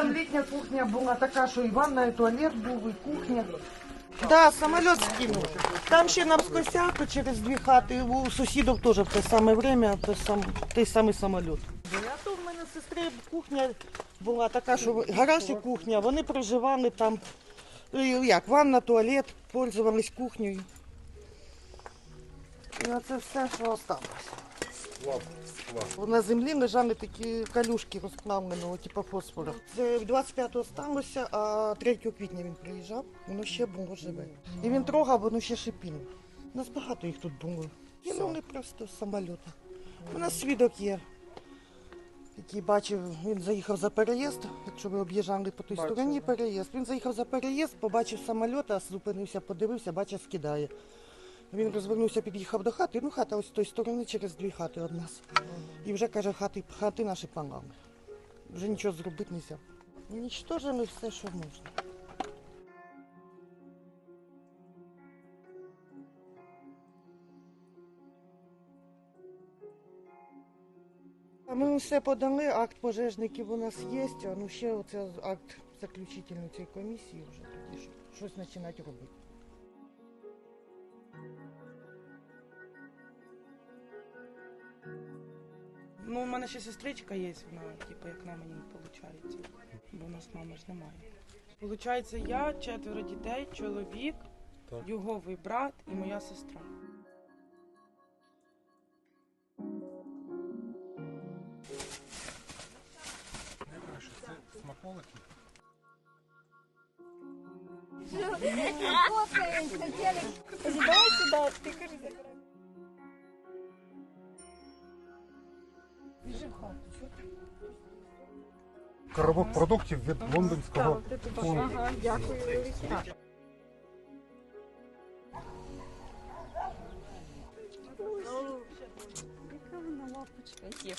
там літня кухня була така, що і ванна, і туалет був, і кухня. Да, самоліт скинув. Там ще на Пскосяку через дві хати, у сусідів теж в те саме время той, сам, той самий самоліт. А то в мене сестри кухня була така, що гараж і кухня, вони проживали там, ну, як, ванна, туалет, пользувались кухнею. І це все, що На землі лежали такі калюшки розплавленого, типу фосфору. Це 25-го сталося, а 3 квітня він приїжджав, воно ще було живе. І він трогав, воно ще шипіло. У нас багато їх тут було. Кинули просто з самоліта. У нас свідок є, який бачив, він заїхав за переїзд, якщо ви об'їжджали по той стороні переїзд. Він заїхав за переїзд, побачив самоліт, зупинився, подивився, бачив, скидає. Він розвернувся, під'їхав до хати. Ну, хата ось з тої сторони через дві хати від нас. І вже каже, хати, хати наші панами. Вже нічого зробити не можна. Унічтожили все, що можна. Ми все подали, акт пожежників у нас є, а ну ще оце акт заключительної цієї комісії вже тоді щось починати робити. Ну, у мене ще сестричка є, вона, типу, як на мені не виходить. Бо у нас мами ж немає. Получається, я, четверо дітей, чоловік, Так. його брат і моя сестра. Це смаколики. Коробок продуктів від лондонського фонду. Яка вона лапочка є.